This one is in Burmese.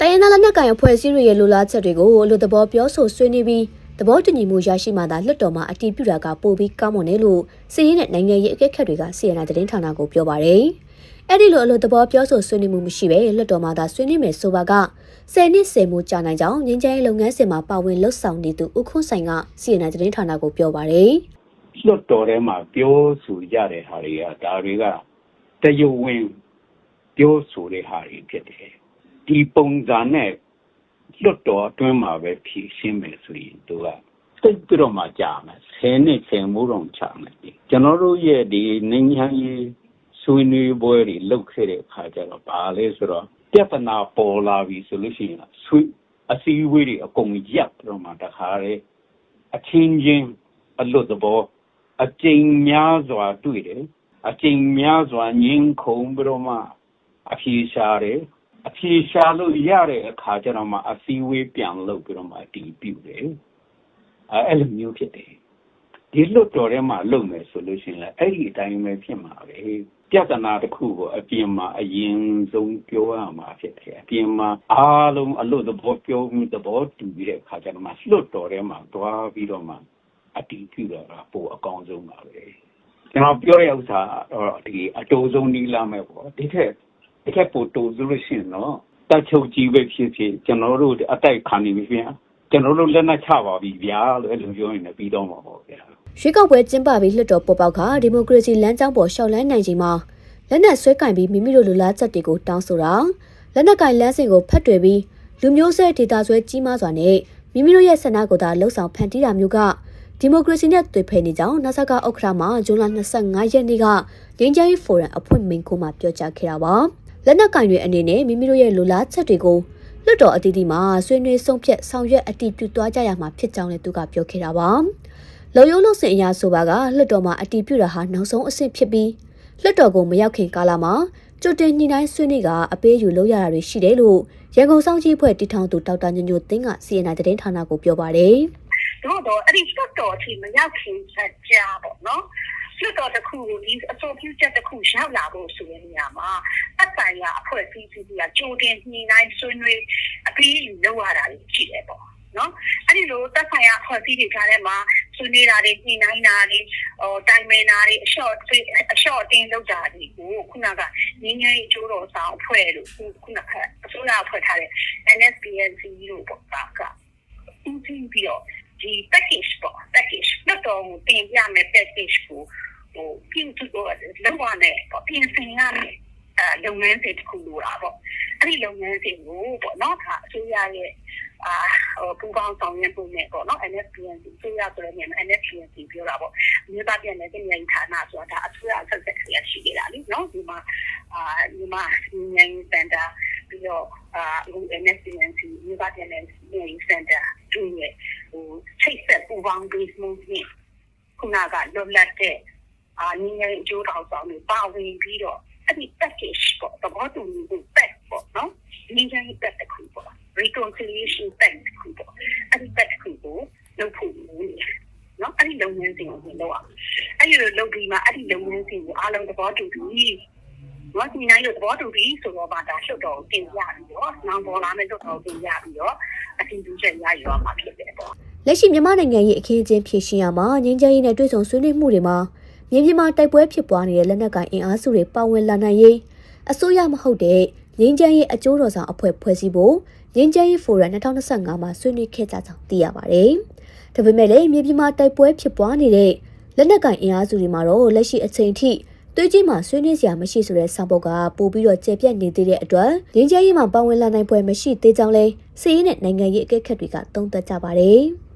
တိုင်းရင်းသားလက်နက်ကိုင်အဖွဲ့အစည်းတွေရဲ့လိုလားချက်တွေကိုအလို့သဘောပြောဆိုဆွေးနွေးပြီးသဘောတူညီမှုရရှိမှသာလွှတ်တော်မှာအတည်ပြုတာကပိုပြီးကောင်းမွန်တယ်လို့စီးရင်တဲ့နိုင်ငံရေးအကဲခတ်တွေကစီရင်နာသတင်းဌာနကိုပြောပါရယ်။အဲ့ဒီလိုအလို့သဘောပြောဆိုဆွေးနွေးမှုမရှိဘဲလွှတ်တော်မှာသာဆွေးနွေးမယ်ဆိုပါက10နှစ်10မှုကြာနိုင်ကြောင်းငင်းချဲလုပ်ငန်းစဉ်မှာပါဝင်လှုပ်ဆောင်နေသူဦးခွန်းဆိုင်ကစီရင်နာသတင်းဌာနကိုပြောပါရယ်လွတ်တော်ထဲမှာပြောဆိုကြတဲ့ဟာတွေကဒါတွေကတယုံဝင်ပြောဆိုတဲ့ဟာတွေဖြစ်တယ် ဒီပုံစံနဲ့လွတ်တော်အတွင်းမှာပဲဖြည့်ရှင်းမယ်ဆိုရင်သူကစိတ်ပြီးတော့မှကြာမယ်ဆယ်နှစ်ဆယ်မိုးတော့ချမယ်ကျွန်တော်တို့ရဲ့ဒီနိုင်ငံရေးဆွေးနွေးပွဲတွေလုပ်ခဲ့တဲ့အခါကျတော့ဘာလဲဆိုတော့ပြဿနာပေါ်လာပြီဆိုလို့ရှိရင်ဆွေးအစည်းအဝေးတွေအကုန်ရပ်ပြီးတော့မှတခါလေအချင်းချင်းအလွတ်သဘောအကျဉ်းများစွာတွေ့တယ်အကျဉ်းများစွာငင်းခုန်ပြီးတော့မှအဖြေရှာတယ် အဖြေရှာလို့ရတဲ့အခါကျတော့မှအစည်းအဝေးပြန်လုပ်ပြီးတော့မှတည်ပြုတယ်အဲအဲ့လိုမျိုးဖြစ်တယ်ဒီလွတ်တော်ထဲမှာလုပ်မယ်ဆိုလို့ရှိရင်လည်းအဲ့ဒီအတိုင်းပဲဖြစ်မှာပဲပြဿနာတစ်ခုကိုအပြင်မှာအရင်ဆုံးပြောရမှာဖြစ်တယ်အပြင်မှာအားလုံးအလို့သဘောပြောမှုသဘောတူပြီးတဲ့အခါကျတော့မှလွတ်တော်ထဲမှာတွားပြီးတော့မှအတီးပြုတာကပိုအကောင်းဆုံးပါပဲကျွန်တော်ပြောတဲ့ဥစ္စာတော့ဒီအတူဆုံးနီးလာမယ်ပေါ့ဒီထက် ဒီထက်ပိုတိုးဆိုလို့ရှိရင်တော့တက်ချုပ်ကြီးပဲဖြစ်ဖြစ်ကျွန်တော်တို့အတိုက်ခံနေပြီဗျာကျွန်တော်တို့လက်နက်ချပါပြီဗျာလို့အဲ့လိုပြောရင်လည်းပြီးတော့မှာပေါ့ဗျာရွေးကောက်ပွဲကျင်းပပြီးလွှတ်တော်ပေါ်ပေါက်ကဒီမိုကရေစီလမ်းကြောင်းပေါ်ရှောက်လန်းနိုင်ချိန်မှာလက်နက်ဆွဲကင်ပြီးမိမိတို့လူလားချက်တွေကိုတောင်းဆိုတာလက်နက်ကင်လမ်းစဉ်ကိုဖတ်တွယ်ပြီးလူမျိုးဆွဲဒေတာဆွဲကြီးမားစွာနဲ့မိမိတို့ရဲ့ဆန္ဒကိုသာလှုပ်ဆောင်ဖန်တီးတာမျိုးကဒီမိုကရေစီနဲ့တွေ့ဖယ်နေကြောင်းနာဆာကဥက္ခရာမှာဇွန်လ25ရက်နေ့ကငင်းချမ်းရေးဖိုရမ်အဖွဲ့မိန့်ခွန်းမှာပြောကြားခဲ့တာပါ လက်နက်ကင်တွေအနေနဲ့မိမိတို့ရဲ့လူလားချက်တွေကိုလွတ်တော်အသီးသီးမှာဆွေးနွေးဆုံးဖြတ်ဆောင်ရွက်အတည်ပြုသွားကြရမှာဖြစ်ကြောင်းလည်းသူကပြောခဲ့တာပါ။လုံယုံလို့စင်အရာဆိုပါကလွတ်တော်မှာအတည်ပြုတာဟာနောက်ဆုံးအဆင့်ဖြစ်ပြီးလွတ်တော်ကိုမရောက်ခင်ကာလမှာကြိုတင်ညှိနှိုင်းဆွေးနွေးကအပေးယူလုပ်ရတာတွေရှိတယ်လို့ရန်ကုန်စောင့်ကြည့်ဖွဲ့တီထောင်သူဒေါက်တာညညိုသိန်းက CNN သတင်းဌာနကိုပြောပါတယ်။တို့တော့အဲ့ဒီလွတ်တော်အထိမရောက်ခင်ချက်ကြားပေါ့နော် လွတ်တော်တစ်ခုကိုဒီအဆိုပြုချက်တစ်ခုရောက်လာဖို့ဆိုတဲ့နေရာမှာအဆိုင်ရအဖွဲ့အစည်းကြီးကကြိုတင်ညှိနှိုင်းဆွေးနွေးအပြီးယူလုပ်ရတာရှိတယ်ပေါ့နော်အဲ့ဒီလိုသက်ဆိုင်ရာအဖွဲ့အစည်းတွေကြားထဲမှာဆွေးနွေးတာတွေညှိနှိုင်းတာတွေဟိုတိုင်ပင်တာတွေအလျှော့အလျှော့အတင်းလုပ်တာတွေကိုခုနကငင်းငယ်ကျိုးတော်ဆောင်အဖွဲ့လို့ခုနကအစိုးရအဖွဲ့ထားတဲ့ NSPNC လို့ပေါ့ကအင်းပြီးတော့ဒီ package ပေါ့ package တော့တော့တင်ပြမယ် package ကိုဟိုပြင်သူတော့လောက်ရမယ်ပေါ့ပြင်ဆင်ရမယ်အဲလုပ်ငန်းစဉ်တစ်ခုလိုတာပေါ့အဲ့ဒီလုပ်ငန်းစဉ်ကိုပေါ့နော်ဒါအစိုးရရဲ့အာဟိုပူပေါင်းဆောင်ရွက်မှုနဲ့ပေါ့နော် NFPNC အစိုးရဆိုတဲ့နေရာမှာ NFPNC ပြောတာပေါ့မြေသားပြန်တဲ့တင်ရင်ဌာနဆိုတာဒါအစိုးရဆက်ဆက်ရရှိနေတာလीနော်ဒီမှာအာဒီမှာငင်းစင်တာပြီးတော့အာဟို NFPNC မြေသားပြန်တဲ့ငင်းစင်တာသူရဲ့ဟိုချိတ် ဆက်ပူပေါင်းပြီးမှုနဲ့ခုနကလွတ်လပ်တဲ့အာငင်းငယ်အကျိုးတော်ဆောင်တွေပါဝင်ပြီးတော့အဲ့ဒီ package ပေါ့သဘောတူညီမှု pack ပေါ့နော်ငင်းငယ် pack တစ်ခုပေါ့ reconciliation pack တစ်ခုပေါ့အဲ့ဒီ pack တစ်ခုကိုလုပ်ဖို့လို့နော်အဲ့ဒီလုပ်ငန်းစဉ်ကိုဝင်တော့အဲ့ဒီလိုလုပ်ပြီးမှအဲ့ဒီလုပ်ငန်းစဉ်ကိုအားလုံးသဘောတူပြီးဘာဒီနိုင်လို့သဘောတူပြီးဆိုတော့ဗာဒါလွတ်တော်တင်ပြပြီးတော့နောင်ပေါ်လာမဲ့လွတ်တော်တင်ပြပြီးတော့အတူတူချက်ရယူရမှာဖြစ်တယ်ပေါ့ လက်ရှိမြန်မာနိုင်ငံရဲ့အခင်းအကျင်းဖြည့်ရှင်ရမှာငင်းချမ်းရေးနဲ့တွေ့ဆုံဆွေးနွေးမှုတွေမှာမြေပြင်မှာတိုက်ပွဲဖြစ်ပွားနေတဲ့လက်နက်ကိုင်အင်အားစုတွေပါဝင်လာနိုင်ရေးအစိုးရမဟုတ်တဲ့ငင်းချမ်းရေးအကျိုးတော်ဆောင်အဖွဲ့ဖွဲ့စည်းဖို့ငင်းချမ်းရေးဖိုရမ်2025မှာဆွေးနွေးခဲ့ကြကြောင်းသိရပါတယ်။ဒါပေမဲ့လည်းမြေပြင်မှာတိုက်ပွဲဖြစ်ပွားနေတဲ့လက်နက်ကိုင်အင်အားစုတွေမှာတော့လက်ရှိအချိန်ထိသွေးကြီးမှာဆွေးနွေးစရာမရှိဆိုတဲ့ဆောင်ပုဒ်ကပို့ပြီးတော့ကျေပြတ်နေသေးတဲ့အတွက်ငင်းချမ်းရေးမှာပါဝင်လာနိုင်ပွဲမရှိသေးကြောင်းလဲစီးရင်နဲ့နိုင်ငံရေးအကဲခတ်တွေကသုံးသပ်ကြပါတယ်။